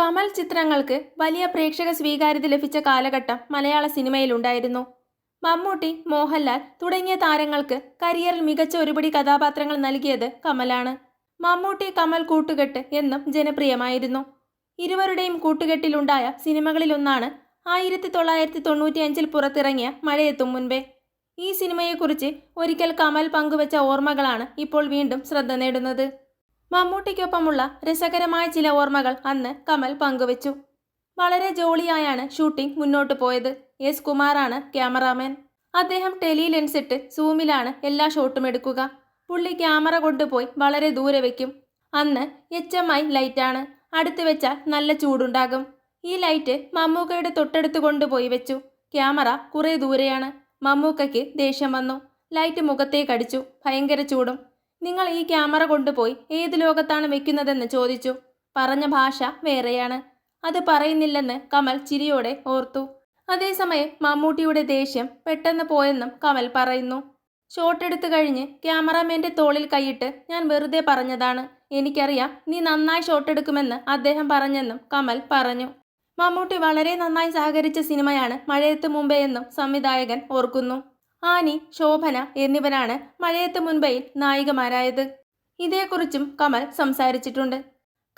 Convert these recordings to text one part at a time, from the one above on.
കമൽ ചിത്രങ്ങൾക്ക് വലിയ പ്രേക്ഷക സ്വീകാര്യത ലഭിച്ച കാലഘട്ടം മലയാള സിനിമയിലുണ്ടായിരുന്നു. മമ്മൂട്ടി മോഹൻലാൽ തുടങ്ങിയ താരങ്ങൾക്ക് കരിയറിൽ മികച്ച ഒരുപിടി കഥാപാത്രങ്ങൾ നൽകിയത് കമലാണ്. മമ്മൂട്ടി കമൽ കൂട്ടുകെട്ട് എന്നും ജനപ്രിയമായിരുന്നു. ഇരുവരുടെയും കൂട്ടുകെട്ടിലുണ്ടായ സിനിമകളിലൊന്നാണ് ആയിരത്തി തൊള്ളായിരത്തി തൊണ്ണൂറ്റിയഞ്ചിൽ പുറത്തിറങ്ങിയ മഴയെത്തും മുൻപേ. ഈ സിനിമയെക്കുറിച്ച് ഒരിക്കൽ കമൽ പങ്കുവച്ച ഓർമ്മകളാണ് ഇപ്പോൾ വീണ്ടും ശ്രദ്ധ നേടുന്നത്. മമ്മൂട്ടിക്കൊപ്പമുള്ള രസകരമായ ചില ഓർമ്മകൾ അന്ന് കമൽ പങ്കുവച്ചു. വളരെ ജോളിയായാണ് ഷൂട്ടിംഗ് മുന്നോട്ട് പോയത്. എസ് കുമാറാണ് ക്യാമറാമാൻ. അദ്ദേഹം ടെലി ലെൻസ് ഇട്ട് സൂമിലാണ് എല്ലാ ഷോട്ടും എടുക്കുക. പുള്ളി ക്യാമറ കൊണ്ടുപോയി വളരെ ദൂരെ വയ്ക്കും അന്ന് എച്ച് എം ഐ ലൈറ്റാണ്. അടുത്ത് വെച്ചാൽ നല്ല ചൂടുണ്ടാകും. ഈ ലൈറ്റ് മമ്മൂക്കയുടെ തൊട്ടടുത്ത് കൊണ്ടുപോയി വെച്ചു. ക്യാമറ കുറേ ദൂരെയാണ്. മമ്മൂക്കയ്ക്ക് ദേഷ്യം വന്നു. ലൈറ്റ് മുഖത്തേക്കടിച്ചു ഭയങ്കര ചൂടും. നിങ്ങൾ ഈ ക്യാമറ കൊണ്ടുപോയി ഏത് ലോകത്താണ് വെക്കുന്നതെന്ന് ചോദിച്ചു. പറഞ്ഞ ഭാഷ വേറെയാണ്. അത് പറയുന്നില്ലെന്ന് കമൽ ചിരിയോടെ ഓർത്തു. അതേസമയം മമ്മൂട്ടിയുടെ ദേഷ്യം പെട്ടെന്ന് പോയെന്നും കമൽ പറയുന്നു. ഷോട്ട് എടുത്തു കഴിഞ്ഞ് ക്യാമറാമാന്റെ തോളിൽ കൈയിട്ട് ഞാൻ വെറുതെ പറഞ്ഞതാണ്. എനിക്കറിയാം നീ നന്നായി ഷോട്ട് എടുക്കുമെന്ന് അദ്ദേഹം പറഞ്ഞെന്നും കമൽ പറഞ്ഞു. മമ്മൂട്ടി വളരെ നന്നായി സഹകരിച്ച സിനിമയാണ് മഴയത്ത് മുമ്പേ എന്നും സംവിധായകൻ ഓർക്കുന്നു. ആനി ശോഭന എന്നിവരാണ് മഴയത്ത് മുൻപയിൽ നായികമാരായത്. ഇതേക്കുറിച്ചും കമൽ സംസാരിച്ചിട്ടുണ്ട്.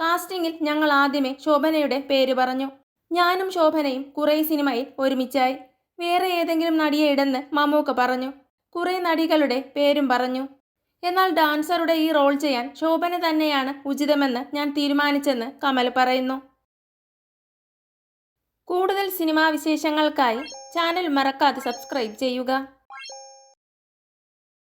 കാസ്റ്റിംഗിൽ ഞങ്ങൾ ആദ്യമേ ശോഭനയുടെ പേര് പറഞ്ഞു. ഞാനും ശോഭനയും കുറെ സിനിമയിൽ ഒരുമിച്ചായി. വേറെ ഏതെങ്കിലും നടിയെ ഇടെന്ന് മമ്മൂക്ക പറഞ്ഞു. കുറെ നടികളുടെ പേരും പറഞ്ഞു. എന്നാൽ ഡാൻസറുടെ ഈ റോൾ ചെയ്യാൻ ശോഭന തന്നെയാണ് ഉചിതമെന്ന് ഞാൻ തീരുമാനിച്ചെന്ന് കമൽ പറയുന്നു. കൂടുതൽ സിനിമാ വിശേഷങ്ങൾക്കായി ചാനൽ മറക്കാതെ സബ്സ്ക്രൈബ് ചെയ്യുക.